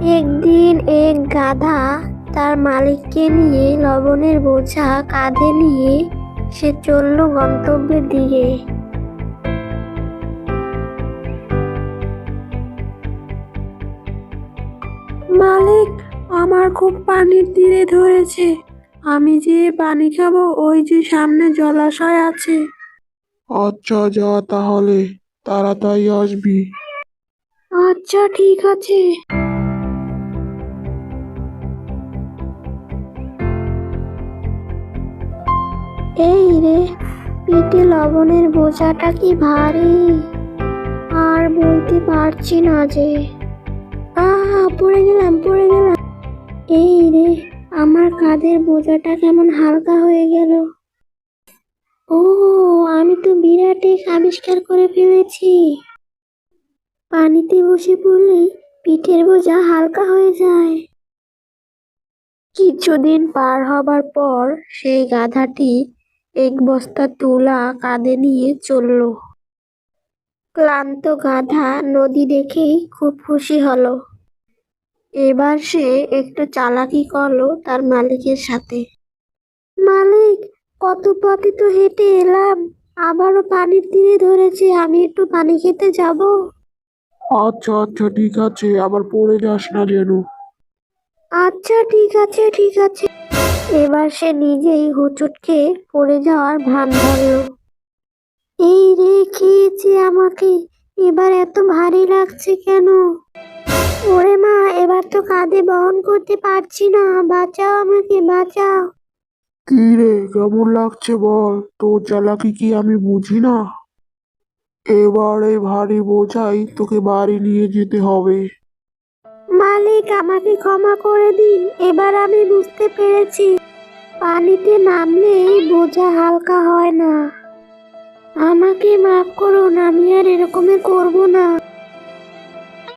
একদিন এক গাধা তার মালিককে নিয়ে লবণের বোঝা কাঁধে নিয়ে সে চলল গন্তব্যের দিকে। মালিক আমার খুব পানির তীরে ধরেছে। আমি যে পানি খাব ওই যে সামনে জলাশয় আছে। আচ্ছা যা তাহলে তাড়াতাড়ি আসবি। আচ্ছা ঠিক আছে। এই রে পিঠে লবণের বোঝাটা কি ভারী? আর বলতে পারছি না যে। আহা, পড়ে গেলাম পড়ে গেলাম। এই রে, আমার কাঁধের বোঝাটা কেমন হালকা হয়ে গেল। ও, আমি তো বিরাট এক আবিষ্কার করে ফেলেছি। পানিতে বসে পড়লেই পিঠের বোঝা হালকা হয়ে যায়। কিছুদিন পার হবার পর সেই গাধাটি এক বস্তা তুলা কাঁধে নিয়ে চলল। ক্লান্ত গাধা নদী দেখেই খুব খুশি হলো। এবার সে একটু চালাকি করল তার মালিকের সাথে। মালিক কত পথে তো হেঁটে এলাম। আবারও পানির তীরে ধরেছে আমি একটু পানি খেতে যাব? আচ্ছা আচ্ছা ঠিক আছে আবার পড়ে যাস না যেন। আচ্ছা ঠিক আছে ঠিক আছে। এবার সে নিজেই হুচুট খেয়ে পড়ে যাওয়ার ভান ধরল। এই রে খেয়েছে আমাকে? এবার এত ভারী লাগছে কেন? ওরে মা, এবার তো কাঁধে বহন করতে পারছি না। বাঁচাও আমাকে, বাঁচাও। কি রে, কেমন লাগছে বল? তোর চালাকি কি আমি বুঝি না? এবার ভারী বোঝাই তোকে বাড়ি নিয়ে যেতে হবে। মালিক আমাকে ক্ষমা করে দিন। এবার আমি বুঝতে পেরেছি, পানিতে নামলেই বোঝা হালকা হয় না। আমাকে মাফ করুন, আমি আর এরকমই করব না।